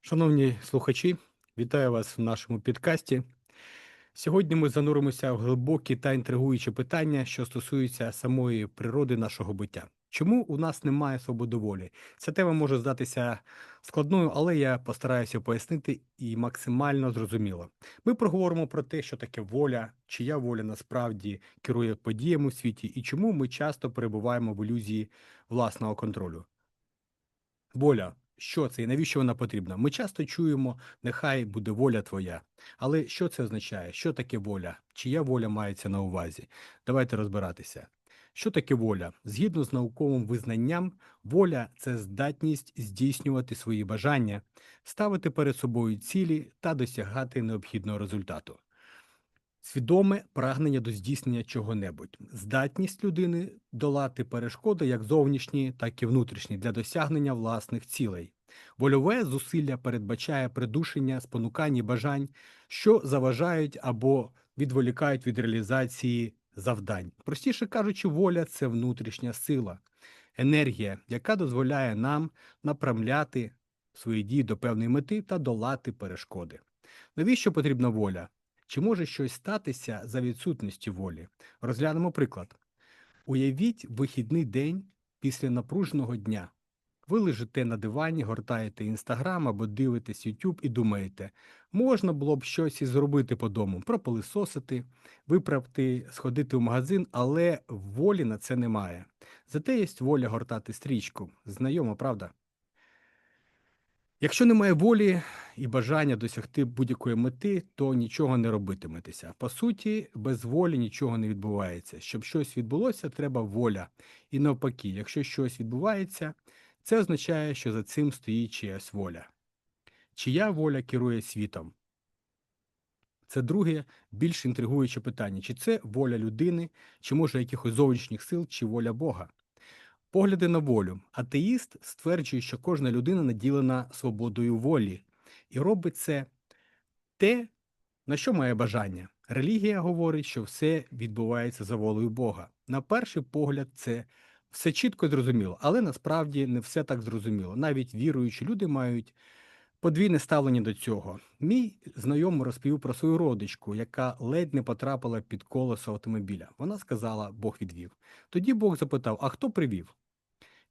Шановні слухачі, вітаю вас в нашому підкасті. Сьогодні ми зануримося в глибокі та інтригуючі питання, що стосуються самої природи нашого буття. Чому у нас немає свободи волі? Ця тема може здатися складною, але я постараюся пояснити і максимально зрозуміло. Ми проговоримо про те, що таке воля, чия воля насправді керує подіями у світі, і чому ми часто перебуваємо в ілюзії власного контролю. Воля. Що це і навіщо вона потрібна? Ми часто чуємо, нехай буде воля твоя. Але що це означає? Що таке воля? Чия воля мається на увазі? Давайте розбиратися. Що таке воля? Згідно з науковим визнанням, воля це здатність здійснювати свої бажання, ставити перед собою цілі та досягати необхідного результату. Свідоме прагнення до здійснення чого-небудь, здатність людини долати перешкоди як зовнішні, так і внутрішні для досягнення власних цілей. Вольове зусилля передбачає придушення, спонукання бажань, що заважають або відволікають від реалізації завдань. Простіше кажучи, воля це внутрішня сила, енергія, яка дозволяє нам направляти свої дії до певної мети та долати перешкоди. Навіщо потрібна воля? Чи може щось статися за відсутністю волі? Розглянемо приклад. Уявіть вихідний день після напруженого дня. Ви лежите на дивані, гортаєте інстаграм або дивитесь YouTube і думаєте, можна було б щось і зробити по дому, пропилисосити, виправити, сходити в магазин, але волі на це немає. Зате є воля гортати стрічку. Знайомо, правда? Якщо немає волі і бажання досягти будь-якої мети, то нічого не робитиметеся. По суті, без волі нічого не відбувається. Щоб щось відбулося, треба воля. І навпаки, якщо щось відбувається, це означає, що за цим стоїть чиясь воля. Чия воля керує світом? Це друге, більш інтригуюче питання: чи це воля людини, чи може якихось зовнішніх сил, чи воля Бога? Погляди на волю. Атеїст стверджує, що кожна людина наділена свободою волі і робить це те, на що має бажання. Релігія говорить, що все відбувається за волею Бога. На перший погляд, це все чітко зрозуміло, але насправді не все так зрозуміло. Навіть віруючі люди мають подвійне ставлення до цього. Мій знайомий розповів про свою родичку, яка ледь не потрапила під колесо автомобіля. Вона сказала, Бог відвів. Тоді Бог запитав: а хто привів?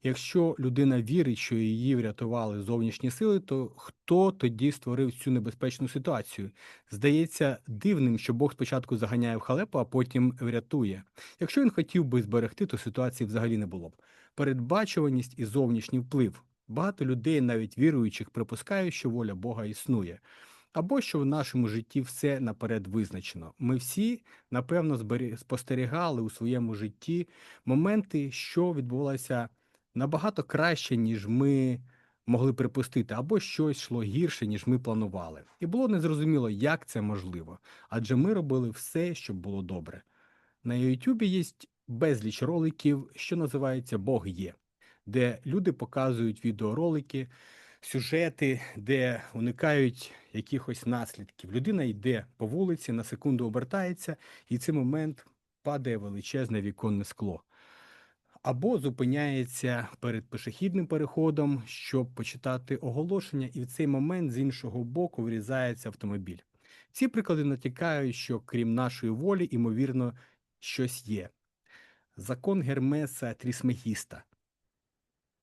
Якщо людина вірить, що її врятували зовнішні сили, то хто тоді створив цю небезпечну ситуацію? Здається дивним, що Бог спочатку заганяє в халепу, а потім врятує. Якщо він хотів би зберегти, то ситуації взагалі не було б. Передбачуваність і зовнішній вплив. Багато людей, навіть віруючих, припускають, що воля Бога існує. Або що в нашому житті все наперед визначено. Ми всі, напевно, спостерігали у своєму житті моменти, що відбувалося набагато краще, ніж ми могли припустити, або щось йшло гірше, ніж ми планували. І було незрозуміло, як це можливо, адже ми робили все, щоб було добре. На YouTube є безліч роликів, що називається Бог є, де люди показують відеоролики, сюжети, де уникають якихось наслідків. Людина йде по вулиці, на секунду обертається, і цей момент падає величезне віконне скло або зупиняється перед пішохідним переходом, щоб почитати оголошення, і в цей момент з іншого боку врізається автомобіль. Ці приклади натякають, що крім нашої волі, ймовірно, щось є. Закон Гермеса Трісмегіста.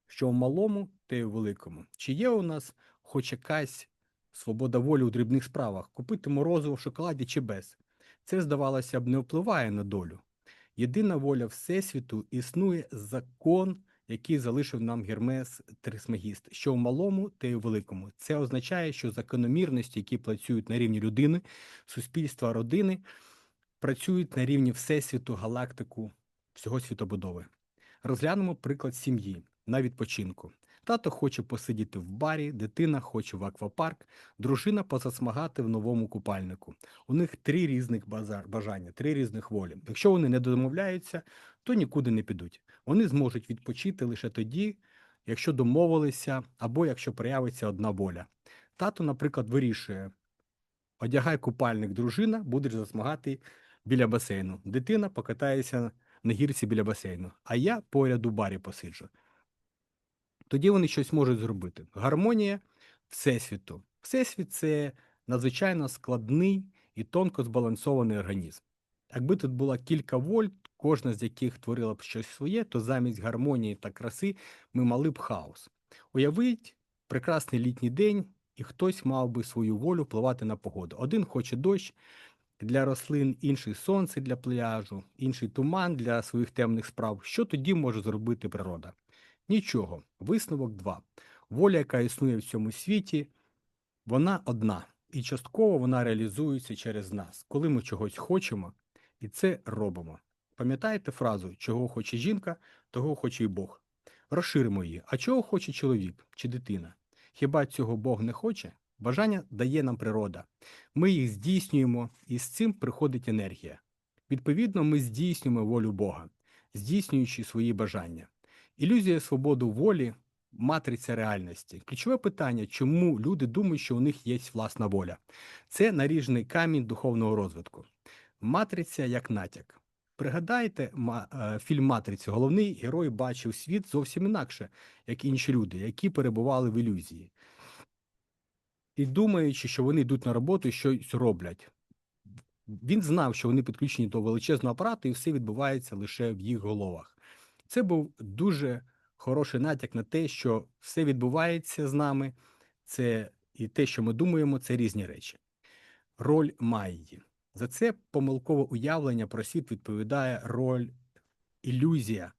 Що в малому, те й у великому. Чи є у нас хоч якась свобода волі у дрібних справах, купити морозиво в шоколаді чи без? Це, здавалося б, не впливає на долю. Єдина воля Всесвіту існує закон, який залишив нам Гермес Трисмегіст, що в малому, те й у великому. Це означає, що закономірності, які працюють на рівні людини, суспільства, родини, працюють на рівні Всесвіту, галактику, всього світобудови. Розглянемо приклад сім'ї на відпочинку. Тато хоче посидіти в барі, дитина хоче в аквапарк, дружина позасмагати в новому купальнику. У них три різних бажання, три різних волі. Якщо вони не домовляються, то нікуди не підуть. Вони зможуть відпочити лише тоді, якщо домовилися, або якщо проявиться одна воля. Тато, наприклад, вирішує: одягай купальник, дружина, будеш засмагати біля басейну. Дитина покатається на гірці біля басейну, а я поряд у барі посиджу. Тоді вони щось можуть зробити. Гармонія Всесвіту. Всесвіт це надзвичайно складний і тонко збалансований організм. Якби тут було кілька вольт, кожна з яких творила б щось своє, то замість гармонії та краси ми мали б хаос. Уявіть прекрасний літній день, і хтось мав би свою волю впливати на погоду. Один хоче дощ для рослин, інший сонце для пляжу, інший туман для своїх темних справ. Що тоді може зробити природа? Нічого. Висновок 2. Воля, яка існує в цьому світі, вона одна. І частково вона реалізується через нас, коли ми чогось хочемо, і це робимо. Пам'ятаєте фразу чого хоче жінка, того хоче й Бог. Розширимо її. А чого хоче чоловік чи дитина? Хіба цього Бог не хоче? Бажання дає нам природа. Ми їх здійснюємо, і з цим приходить енергія. Відповідно, ми здійснюємо волю Бога, здійснюючи свої бажання. Ілюзія свободи волі матриця реальності. Ключове питання, чому люди думають, що у них є власна воля. Це наріжний камінь духовного розвитку. Матриця як натяк. Пригадайте е, фільм Матриця. Головний герой бачив світ зовсім інакше, як інші люди, які перебували в ілюзії. І думаючи, що вони йдуть на роботу і щось роблять. Він знав, що вони підключені до величезного апарату, і все відбувається лише в їх головах. Це був дуже хороший натяк на те, що все відбувається з нами, це і те, що ми думаємо, це різні речі. Роль Майї. За це помилкове уявлення про світ відповідає роль ілюзія,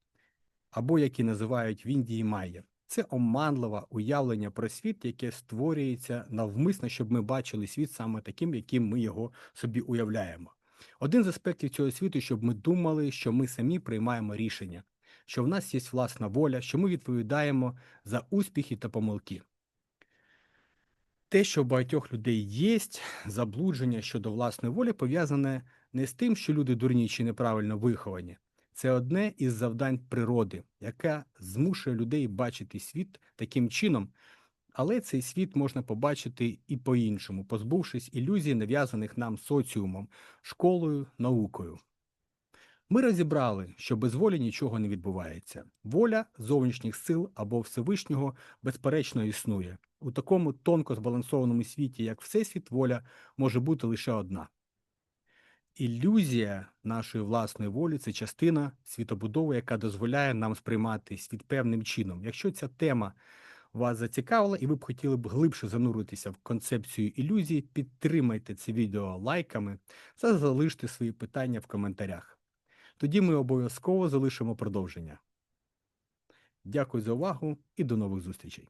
або як і називають в Індії Майя. Це оманливе уявлення про світ, яке створюється навмисно, щоб ми бачили світ саме таким, яким ми його собі уявляємо. Один з аспектів цього світу, щоб ми думали, що ми самі приймаємо рішення, що в нас є власна воля, що ми відповідаємо за успіхи та помилки. Те, що у багатьох людей є заблудження щодо власної волі, пов'язане не з тим, що люди дурні чи неправильно виховані. Це одне із завдань природи, яка змушує людей бачити світ таким чином, але цей світ можна побачити і по-іншому, позбувшись ілюзій, нав'язаних нам соціумом, школою, наукою. Ми розібрали, що без волі нічого не відбувається. Воля зовнішніх сил або Всевишнього безперечно існує. У такому тонко збалансованому світі, як Всесвіт, воля може бути лише одна. Ілюзія нашої власної волі це частина світобудови, яка дозволяє нам сприймати світ певним чином. Якщо ця тема вас зацікавила і ви б хотіли б глибше зануритися в концепцію ілюзії, підтримайте це відео лайками та залиште свої питання в коментарях. Тоді ми обов'язково залишимо продовження. Дякую за увагу і до нових зустрічей.